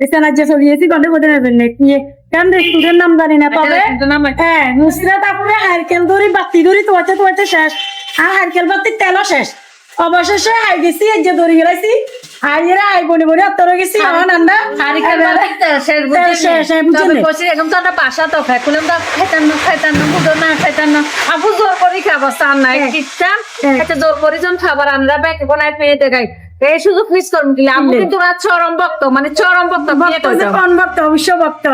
এছাড়া যে সরিয়েছি গন্ডে নেবেন না কি কেন রেস্টুরেন্ট নাম জানি না তবে হ্যাঁ নুসরাত আপনি হারকেল ধরি বাতি ধরি তোয়াতে তোয়াতে শেষ। আর হারকেল বাতি তেলও শেষ। অবশেষে হাই গেছি এই যে দড়ি গেলাইছি। হাইয়েরা হাই বনি বনি অত্তর গেছি অন আন্দা হারিকেন বাতি তেল শেষ? শেষ, হ্যাঁ, তবে কইছি, এখন তো বাসা তো খাই। কুলাম তো খাইতাম না খাইতাম না বুঝো না খাইতাম না। আপু জোর করি খাবার চান নাই হ্যাঁ। কিচ্ছাম হ্যাঁ। আচ্ছা জোর করি যখন খাবার আমরা ব্যাকে কোনায় পেয়ে দেখাই। এই শুধু ফিস করুন কি কিন্তু চরম ভক্ত মানে চরম ভক্ত বিয়ে ভক্ত কোন ভক্ত? অবশ্য ভক্ত।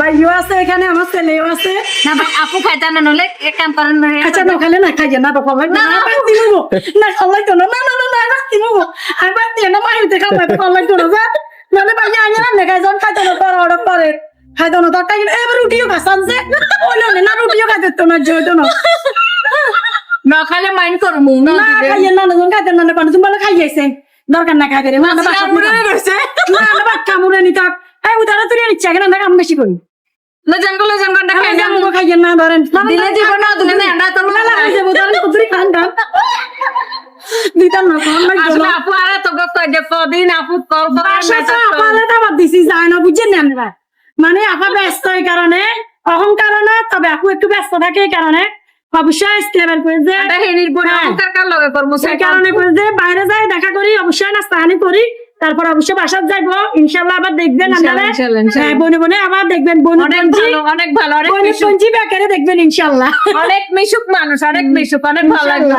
ভাইও আছে এখানে আমার ছেলেও আছে। না ভাই আপু না নলে এক কাম করেন না আচ্ছা না খালে না খাইয়ে না বাবা ভাই না না, বাতি মুবো না খালাই তো না না না না না বাতি মুবো আর বাতি না মাইতে খালাই তো খালাই তো না মানে ভাই আনি না না খাইজন খাইতে না পর অর্ডার করে। খাইতে না তো এবার রুটিও খাসান যে ওইলো না রুটিও খাইতে তো না জয়তো না। না খাইলে মাইন্ড করব না খাইয়ে না না খাইতে না না কোন তুমি বলে খাইয়েছে দরকার না খাইতে না এই তুই নিচ্ছে কেন না কাম বেশি করি না জঙ্গলে খাইয়ে না ধরেন দিলে না দিলে না না না খান খান দিতাম না কোন লাগতো আসলে আপু আর তো গপ্প যে কদিন আপু কল করে বাসা তো message করে। তো আবার দিছি যায় না বুঝছেন না মানে আপা ব্যস্ত এই কারণে অহংকার না তবে আপু একটু ব্যস্ত থাকে এই কারণে অবশ্যই স্টেবল করে যে এটা হেনির বড়। আপু কাকার লগে করব সেই কারণে করে যে বাইরে যাই দেখা করি অবশ্যই নাস্তা হানি করি। তারপর অবশ্যই বাসার যাইবো। ইনশাল্লাহ আবার দেখবেন আপনারা। হ্যাঁ, বনে বনে আবার দেখবেন বনে অনেক ভালো অনেক ভালো অনেক পঞ্জি বেকারে দেখবেন ইনশাল্লাহ। অনেক মিশুক মানুষ অনেক মিশুক অনেক ভালো লাগল।